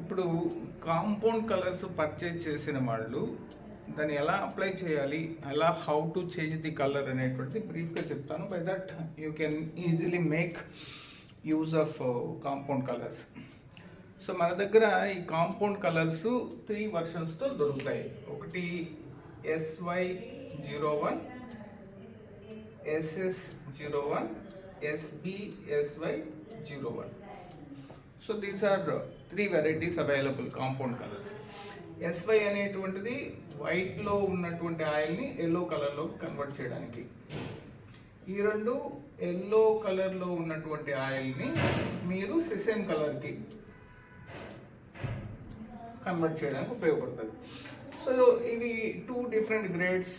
ఇప్పుడు compound colours purchase చేసిన వాళ్ళు దాన్ని ఎలా అప్లై చేయాలి? ఎలా how to change the colour అనేటువంటిది బ్రీఫ్గా చెప్తాను. By that you can easily make use of compound colours. So మన దగ్గర ఈ కాంపౌండ్ కలర్స్ త్రీ వర్షన్స్తో దొరుకుతాయి. ఒకటి SY zero one SS zero one SBSY zero one so these are three varieties available compound colours SY అనేటువంటిది వైట్లో ఉన్నటువంటి ఆయిల్ని ఎల్లో కలర్లోకి కన్వర్ట్ చేయడానికి. ఈ రెండు ఎల్లో కలర్లో ఉన్నటువంటి ఆయిల్ని మీరు సిసెమ్ కలర్కి కన్వర్ట్ చేయడానికి ఉపయోగపడుతుంది. సో ఇవి టూ డిఫరెంట్ గ్రేడ్స్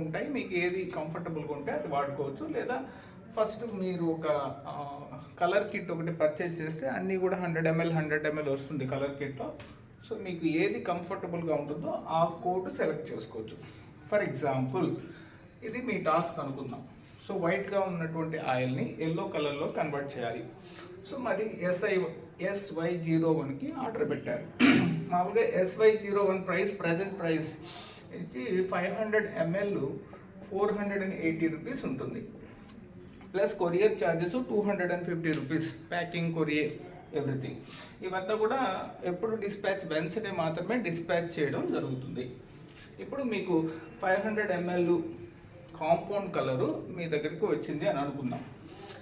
ఉంటాయి. మీకు ఏది కంఫర్టబుల్గా ఉంటే అది వాడుకోవచ్చు. లేదా ఫస్ట్ మీరు ఒక కలర్ కిట్ ఒకటి పర్చేజ్ చేస్తే అన్నీ కూడా హండ్రెడ్ ఎంఎల్ హండ్రెడ్ ఎంఎల్ వస్తుంది కలర్ కిట్లో సో మీకు ఏది కంఫర్టబుల్గా ఉంటుందో ఆ కోట్ సెలెక్ట్ చేసుకోవచ్చు. ఫర్ ఎగ్జాంపుల్ ఇది మీ టాస్క్ అనుకుందాం. సో వైట్గా ఉన్నటువంటి ఆయిల్ని ఎల్లో కలర్లో కన్వర్ట్ చేయాలి. సో మరి ఎస్ఐ ఎస్వై జీరో వన్కి ఆర్డర్ పెట్టారు. మామూలుగా SY zero one price present price ఇచ్చి five hundred ml four hundred and eighty rupees ఉంటుంది. Plus courier charges two hundred and fifty rupees packing courier everything. ఇవంతా కూడా ఎప్పుడు డిస్పాచ్ వెన్స్డే మాత్రమే dispatch చేయడం జరుగుతుంది. ఇప్పుడు మీకు five hundred ml compound colour మీ దగ్గరికి వచ్చింది అని అనుకుందాం.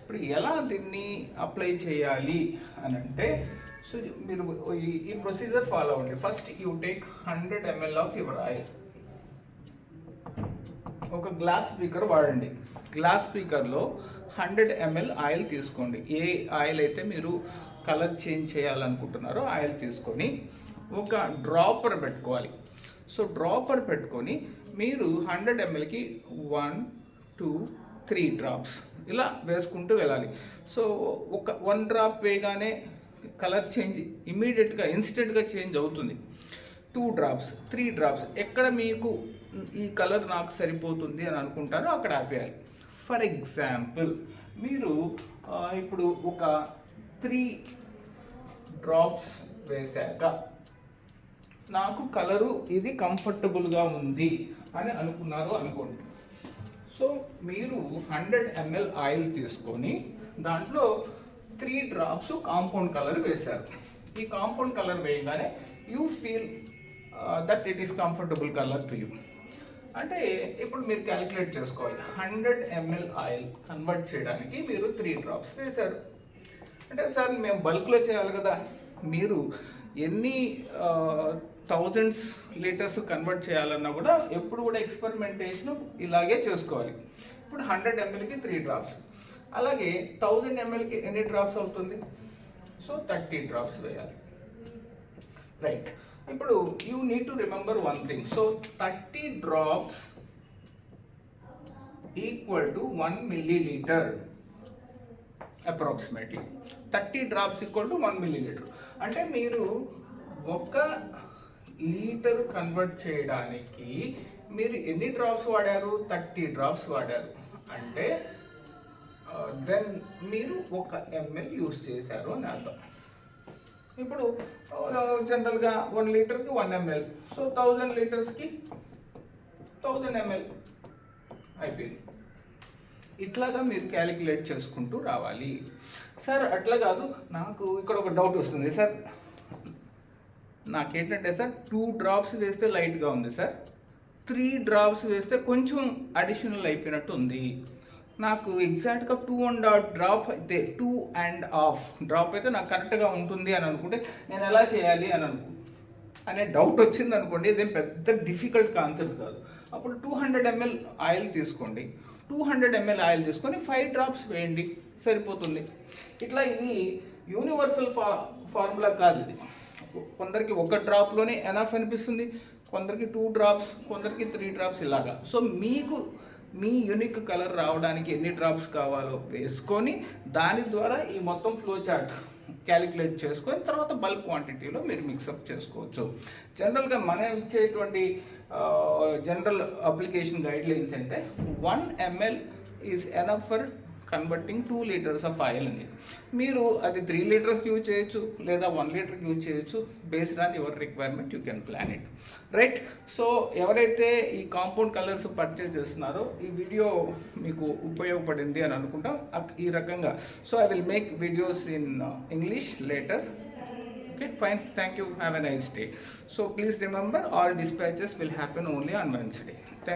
ఇప్పుడు ఎలా దీన్ని అప్లై చేయాలి అని అంటే సో మీరు ఈ- ఈ ప్రొసీజర్ ఫాలో అవ్వండి. First you take hundred ml of your oil ఒక గ్లాస్ స్పీకర్ వాడండి. గ్లాస్ స్పీకర్లో హండ్రెడ్ ఎంఎల్ ఆయిల్ తీసుకోండి. ఏ ఆయిల్ అయితే మీరు కలర్ చేంజ్ చేయాలనుకుంటున్నారో ఆయిల్ తీసుకొని ఒక డ్రాపర్ పెట్టుకోవాలి. సో డ్రాపర్ పెట్టుకొని మీరు హండ్రెడ్ ఎంఎల్కి వన్ టూ త్రీ డ్రాప్స్ ఇలా వేసుకుంటూ వెళ్ళాలి. సో ఒక వన్ డ్రాప్ వేయగానే కలర్ చేంజ్ ఇమీడియట్గా ఇన్స్టెంట్గా చేంజ్ అవుతుంది. టూ డ్రాప్స్ త్రీ డ్రాప్స్ ఎక్కడ మీకు ఈ కలర్ నాకు సరిపోతుంది అని అనుకుంటారో అక్కడ ఆపేయాలి. ఫర్ ఎగ్జాంపుల్ మీరు ఇప్పుడు ఒక త్రీ డ్రాప్స్ వేశాక నాకు కలరు ఇది కంఫర్టబుల్గా ఉంది అని అనుకున్నారు అనుకోండి. సో మీరు హండ్రెడ్ ఎంఎల్ ఆయిల్ తీసుకొని దాంట్లో త్రీ డ్రాప్స్ కాంపౌండ్ కలర్ వేశారు. ఈ కాంపౌండ్ కలర్ వేయగానే you feel that it is comfortable colour to you. అంటే ఇప్పుడు మీరు క్యాలిక్యులేట్ చేసుకోవాలి. హండ్రెడ్ ఎంఎల్ ఆయిల్ కన్వర్ట్ చేయడానికి మీరు త్రీ డ్రాప్స్ వేశారు. అంటే సార్ మేము బల్క్లో చేయాలి కదా. మీరు ఎన్ని థౌజండ్స్ లీటర్స్ కన్వర్ట్ చేయాలన్నా కూడా ఎప్పుడు కూడా ఎక్స్పెరిమెంటేషన్ ఇలాగే చేసుకోవాలి. ఇప్పుడు హండ్రెడ్ ఎంఎల్కి త్రీ డ్రాప్స్ అలాగే థౌజండ్ ఎంఎల్కి ఎన్ని డ్రాప్స్ అవుతుంది? సో థర్టీ డ్రాప్స్ వేయాలి. రైట్ ఇప్పుడు you need to remember one thing so thirty drops equal to one millilitre approximately thirty drops equal to one millilitre అంటే మీరు ఒక లీటర్ కన్వర్ట్ చేయడానికి మీరు ఎన్ని డ్రాప్స్ వాడారు? థర్టీ డ్రాప్స్ వాడారు. అంటే uh, దెన్ మీరు ఒక ఎంఎల్ యూస్ చేశారు అని అర్థం. ఇప్పుడు జనరల్గా వన్ లీటర్కి వన్ ఎంఎల్ సో థౌజండ్ లీటర్స్కి థౌజండ్ ఎంఎల్ అయిపోయింది. ఇట్లాగా మీరు క్యాలిక్యులేట్ చేసుకుంటూ రావాలి. సార్ అట్లా కాదు నాకు ఇక్కడ ఒక డౌట్ వస్తుంది సార్ నాకేంటంటే సార్ టూ డ్రాప్స్ వేస్తే లైట్గా ఉంది సార్ త్రీ డ్రాప్స్ వేస్తే కొంచెం అడిషనల్ అయిపోయినట్టు ఉంది. నాకు ఎగ్జాక్ట్గా టూ అండ్ హాఫ్ డ్రాప్ అయితే టూ అండ్ హాఫ్ డ్రాప్ అయితే నాకు కరెక్ట్గా ఉంటుంది అని అనుకుంటే నేను ఎలా చేయాలి అని అనుకు అనే డౌట్ వచ్చింది అనుకోండి ఇదేం పెద్ద డిఫికల్ట్ కాన్సెప్ట్ కాదు. అప్పుడు టూ హండ్రెడ్ ఎంఎల్ ఆయిల్ తీసుకోండి. టూ హండ్రెడ్ ఎంఎల్ ఆయిల్ తీసుకొని ఫైవ్ డ్రాప్స్ వేయండి సరిపోతుంది. ఇట్లా ఇది యూనివర్సల్ ఫా ఫార్ములా కాదు ఇది. కొందరికి ఒక డ్రాప్లోనే ఎనఫ్ అనిపిస్తుంది కొందరికి టూ డ్రాప్స్ కొందరికి త్రీ డ్రాప్స్ ఇలాగా. సో మీకు మీ యూనిక్ కలర్ రావడానికి ఎన్ని డ్రాప్స్ కావాలో వేసుకొని దాని ద్వారా ఈ మొత్తం ఫ్లో చార్ట్ క్యాలిక్యులేట్ చేసుకొని తర్వాత బల్క్ క్వాంటిటీలో మీరు మిక్సప్ చేసుకోవచ్చు. జనరల్గా మనం ఇచ్చేటువంటి జనరల్ అప్లికేషన్ గైడ్లైన్స్ అంటే one ml is enough for converting two litres of oil అని మీరు అది త్రీ లీటర్స్కి యూజ్ చేయొచ్చు లేదా వన్ లీటర్కి యూజ్ చేయొచ్చు based on your requirement you can plan it right so ఎవరైతే ఈ కాంపౌండ్ కలర్స్ పర్చేస్ చేస్తున్నారో ఈ వీడియో మీకు ఉపయోగపడింది అని అనుకుంటాం. ఈ రకంగా. So I will make videos in English later okay? Fine. Thank you. Have a nice day. So please remember all dispatches will happen only on wednesday. Thank